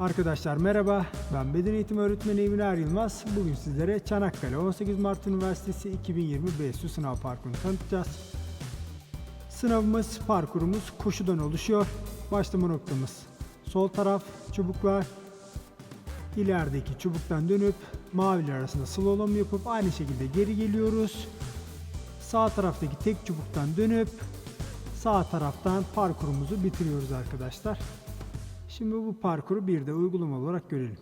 Arkadaşlar merhaba, ben beden eğitimi öğretmeni Emine Yılmaz. Bugün sizlere Çanakkale 18 Mart Üniversitesi 2020 BSU sınav parkurunu tanıtacağız. Sınavımız, parkurumuz koşudan oluşuyor. Başlama noktamız sol taraf çubuklar. İlerideki çubuktan dönüp maviler arasında slalom yapıp aynı şekilde geri geliyoruz. Sağ taraftaki tek çubuktan dönüp sağ taraftan parkurumuzu bitiriyoruz arkadaşlar. Şimdi bu parkuru bir de uygulama olarak görelim.